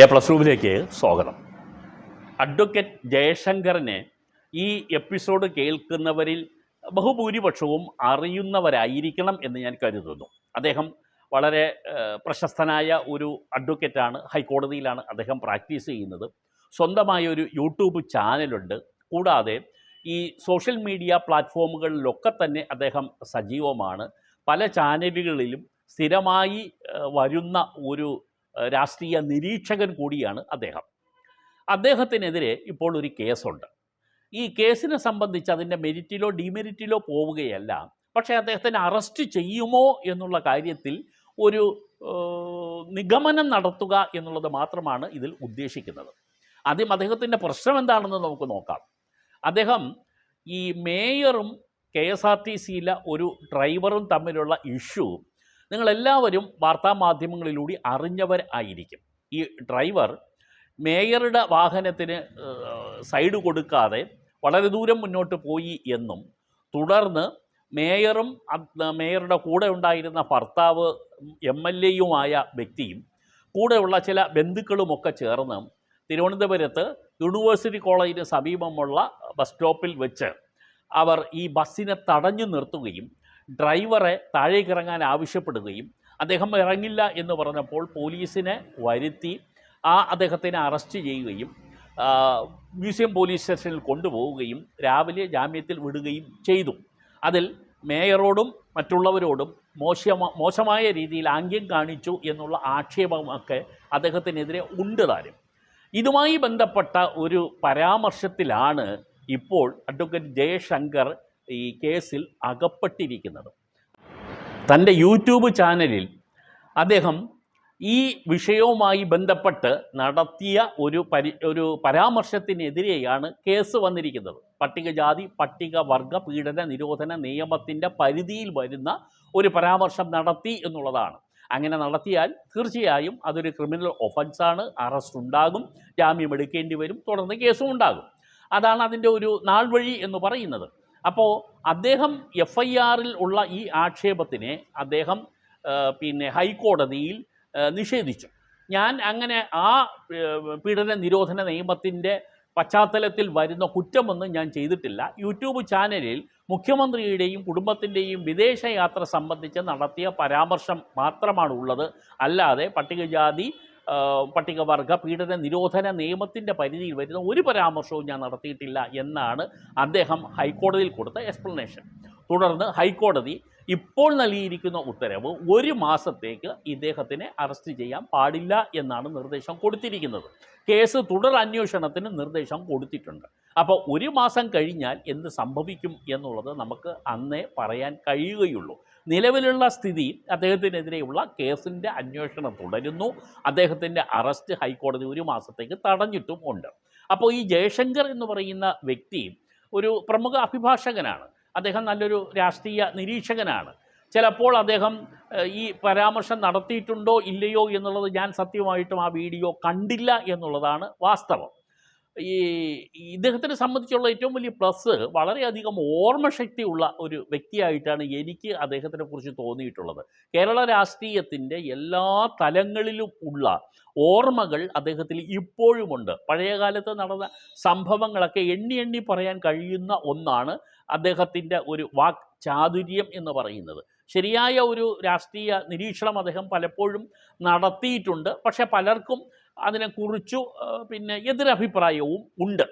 A plus റൂമിലേക്ക് സ്വാഗതം. Advocate ജയശങ്കറിനെ ഈ എപ്പിസോഡ് കേൾക്കുന്നവരിൽ ബഹുഭൂരിപക്ഷവും അറിയുന്നവരായിരിക്കണം എന്ന് ഞാൻ കരുതുന്നു. അദ്ദേഹം വളരെ പ്രശസ്തനായ ഒരു അഡ്വക്കേറ്റാണ്. ഹൈക്കോടതിയിലാണ് അദ്ദേഹം പ്രാക്ടീസ് ചെയ്യുന്നത്. സ്വന്തമായ ഒരു യൂട്യൂബ് ചാനലുണ്ട്. കൂടാതെ ഈ സോഷ്യൽ മീഡിയ പ്ലാറ്റ്ഫോമുകളിലൊക്കെ തന്നെ അദ്ദേഹം സജീവമാണ്. പല ചാനലുകളിലും സ്ഥിരമായി വരുന്ന ഒരു രാഷ്ട്രീയ നിരീക്ഷകൻ കൂടിയാണ് അദ്ദേഹം. അദ്ദേഹത്തിനെതിരെ ഇപ്പോൾ ഒരു കേസുണ്ട്. ഈ കേസിനെ സംബന്ധിച്ച് അതിന്റെ മെരിറ്റിലോ ഡിമെരിറ്റിലോ പോവുകയല്ല. പക്ഷേ അദ്ദേഹത്തിന് അറസ്റ്റ് ചെയ്യുമോ എന്നുള്ള കാര്യത്തിൽ ഒരു നിഗമനം നടത്തുക എന്നുള്ളത് മാത്രമാണ് ഇതിൽ ഉദ്ദേശിക്കുന്നത്. ആദ്യം അദ്ദേഹത്തിന്റെ പ്രശ്നം എന്താണെന്ന് നമുക്ക് നോക്കാം. അദ്ദേഹം ഈ മേയറും കെ എസ് ആർ ടി സിയിലെ ഒരു ഡ്രൈവറും തമ്മിലുള്ള ഇഷ്യൂ നിങ്ങളെല്ലാവരും വാർത്താമാധ്യമങ്ങളിലൂടെ അറിഞ്ഞവർ ആയിരിക്കും. ഈ ഡ്രൈവർ മേയറുടെ വാഹനത്തിന് സൈഡ് കൊടുക്കാതെ വളരെ ദൂരം മുന്നോട്ട് പോയി എന്നും തുടർന്ന് മേയറും മേയറുടെ കൂടെ ഉണ്ടായിരുന്ന ഭർത്താവ് എം എൽ എയുമായ വ്യക്തിയും കൂടെയുള്ള ചില ബന്ധുക്കളുമൊക്കെ ചേർന്ന് തിരുവനന്തപുരത്ത് യൂണിവേഴ്സിറ്റി കോളേജിന് സമീപമുള്ള ബസ് സ്റ്റോപ്പിൽ വെച്ച് അവർ ഈ ബസ്സിനെ തടഞ്ഞു നിർത്തുകയും ഡ്രൈവറെ താഴേക്ക് ഇറങ്ങാൻ ആവശ്യപ്പെടുകയും അദ്ദേഹം ഇറങ്ങില്ല എന്ന് പറഞ്ഞപ്പോൾ പോലീസിനെ വരുത്തി ആ അദ്ദേഹത്തിനെ അറസ്റ്റ് ചെയ്യുകയും മ്യൂസിയം പോലീസ് സ്റ്റേഷനിൽ കൊണ്ടുപോവുകയും രാവിലെ ജാമ്യത്തിൽ വിടുകയും ചെയ്തു. അതിൽ മേയറോടും മറ്റുള്ളവരോടും മോശമ മോശമായ രീതിയിൽ ആംഗ്യം കാണിച്ചു എന്നുള്ള ആക്ഷേപമൊക്കെ അദ്ദേഹത്തിനെതിരെ ഉണ്ട് താനും. ഇതുമായി ബന്ധപ്പെട്ട ഒരു പരാമർശത്തിലാണ് ഇപ്പോൾ അഡ്വക്കേറ്റ് ജയശങ്കർ ഈ കേസിൽ അകപ്പെട്ടിരിക്കുന്നത്. തന്റെ യൂട്യൂബ് ചാനലിൽ അദ്ദേഹം ഈ വിഷയവുമായി ബന്ധപ്പെട്ട് നടത്തിയ ഒരു പരി ഒരു പരാമർശത്തിനെതിരെയാണ് കേസ് വന്നിരിക്കുന്നത്. പട്ടികജാതി പട്ടികവർഗ പീഡന നിരോധന നിയമത്തിന്റെ പരിധിയിൽ വരുന്ന ഒരു പരാമർശം നടത്തി എന്നുള്ളതാണ്. അങ്ങനെ നടത്തിയാൽ തീർച്ചയായും അതൊരു ക്രിമിനൽ ഒഫൻസാണ് അറസ്റ്റ് ഉണ്ടാകും ജാമ്യം എടുക്കേണ്ടി വരും തുടർന്ന് കേസും ഉണ്ടാകും. അതാണ് അതിന്റെ ഒരു നാൾ വഴി എന്ന് പറയുന്നത്. അപ്പോൾ അദ്ദേഹം എഫ് ഐ ആറിൽ ഉള്ള ഈ ആക്ഷേപത്തിനെ അദ്ദേഹം പിന്നെ ഹൈക്കോടതിയിൽ നിഷേധിച്ചു. ഞാൻ അങ്ങനെ ആ പീഡന നിരോധന നിയമത്തിന്റെ പശ്ചാത്തലത്തിൽ വരുന്ന കുറ്റമൊന്നും ഞാൻ ചെയ്തിട്ടില്ല. യൂട്യൂബ് ചാനലിൽ മുഖ്യമന്ത്രിയുടെയും കുടുംബത്തിന്റെയും വിദേശയാത്ര സംബന്ധിച്ച് നടത്തിയ പരാമർശം മാത്രമാണ് ഉള്ളത് അല്ലാതെ പട്ടികജാതി പട്ടികവർഗ പീഡന നിരോധന നിയമത്തിന്റെ പരിധിയിൽ വരുന്ന ഒരു പരാമർശവും ഞാൻ നടത്തിയിട്ടില്ല എന്നാണ് അദ്ദേഹം ഹൈക്കോടതിയിൽ കൊടുത്ത എക്സ്പ്ലനേഷൻ തുടർന്ന് ഹൈക്കോടതി ഇപ്പോൾ നൽകിയിരിക്കുന്ന ഉത്തരവ് ഒരു മാസത്തേക്ക് ഇദ്ദേഹത്തിനെ അറസ്റ്റ് ചെയ്യാൻ പാടില്ല എന്നാണ് നിർദ്ദേശം കൊടുത്തിരിക്കുന്നത്. കേസ് തുടർ അന്വേഷണത്തിന് നിർദ്ദേശം കൊടുത്തിട്ടുണ്ട്. അപ്പോൾ ഒരു മാസം കഴിഞ്ഞാൽ എന്ത് സംഭവിക്കും എന്നുള്ളത് നമുക്ക് അന്നേ പറയാൻ കഴിയുകയുള്ളൂ. നിലവിലുള്ള സ്ഥിതി അദ്ദേഹത്തിനെതിരെയുള്ള കേസിന്റെ അന്വേഷണം തുടരുന്നു. അദ്ദേഹത്തിന്റെ അറസ്റ്റ് ഹൈക്കോടതി ഒരു മാസത്തേക്ക് തടഞ്ഞിട്ടും ഉണ്ട്. അപ്പോൾ ഈ ജയശങ്കർ എന്ന് പറയുന്ന വ്യക്തി ഒരു പ്രമുഖ അഭിഭാഷകനാണ്. അദ്ദേഹം നല്ലൊരു രാഷ്ട്രീയ നിരീക്ഷകനാണ്. ചിലപ്പോൾ അദ്ദേഹം ഈ പരാമർശം നടത്തിയിട്ടുണ്ടോ ഇല്ലയോ എന്നുള്ളത് ഞാൻ സത്യമായിട്ടും ആ വീഡിയോ കണ്ടില്ല എന്നുള്ളതാണ് വാസ്തവം. ഈ ഇദ്ദേഹത്തിനെ സംബന്ധിച്ചുള്ള ഏറ്റവും വലിയ പ്ലസ് വളരെയധികം ഓർമ്മശക്തിയുള്ള ഒരു വ്യക്തിയായിട്ടാണ് എനിക്ക് അദ്ദേഹത്തിനെ കുറിച്ച് തോന്നിയിട്ടുള്ളത്. കേരള രാഷ്ട്രീയത്തിന്റെ എല്ലാ തലങ്ങളിലും ഉള്ള ഓർമ്മകൾ അദ്ദേഹത്തിൽ ഇപ്പോഴുമുണ്ട്. പഴയ കാലത്ത് നടന്ന സംഭവങ്ങളൊക്കെ എണ്ണി എണ്ണി പറയാൻ കഴിയുന്ന ഒന്നാണ് അദ്ദേഹത്തിന്റെ ഒരു വാക് ചാതുര്യം എന്ന് പറയുന്നത്. ശരിയായ ഒരു രാഷ്ട്രീയ നിരീക്ഷണം അദ്ദേഹം പലപ്പോഴും നടത്തിയിട്ടുണ്ട്. പക്ഷേ പലർക്കും അതിനെക്കുറിച്ചു പിന്നെ എതിരഭിപ്രായവും ഉണ്ട്.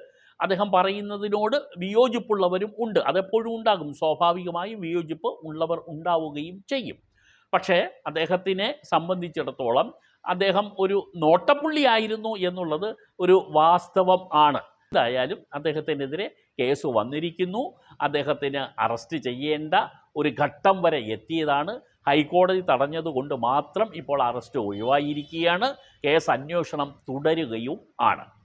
അദ്ദേഹം പറയുന്നതിനോട് വിയോജിപ്പുള്ളവരും ഉണ്ട്. അതെപ്പോഴും ഉണ്ടാകും. സ്വാഭാവികമായും വിയോജിപ്പ് ഉള്ളവർ ഉണ്ടാവുകയും ചെയ്യും. പക്ഷേ അദ്ദേഹത്തിനെ സംബന്ധിച്ചിടത്തോളം അദ്ദേഹം ഒരു നോട്ടപ്പുള്ളിയായിരുന്നു എന്നുള്ളത് ഒരു വാസ്തവം ആണ്. എന്തായാലും അദ്ദേഹത്തിനെതിരെ കേസ് വന്നിരിക്കുന്നു. അദ്ദേഹത്തിന് അറസ്റ്റ് ചെയ്യേണ്ട ഒരു ഘട്ടം വരെ എത്തിയതാണ്. ഹൈക്കോടതി തടഞ്ഞതുകൊണ്ട് മാത്രം ഇപ്പോൾ അറസ്റ്റ് ഒഴിവായിരിക്കുകയാണ്. കേസ് അന്വേഷണം തുടരുകയും ആണ്.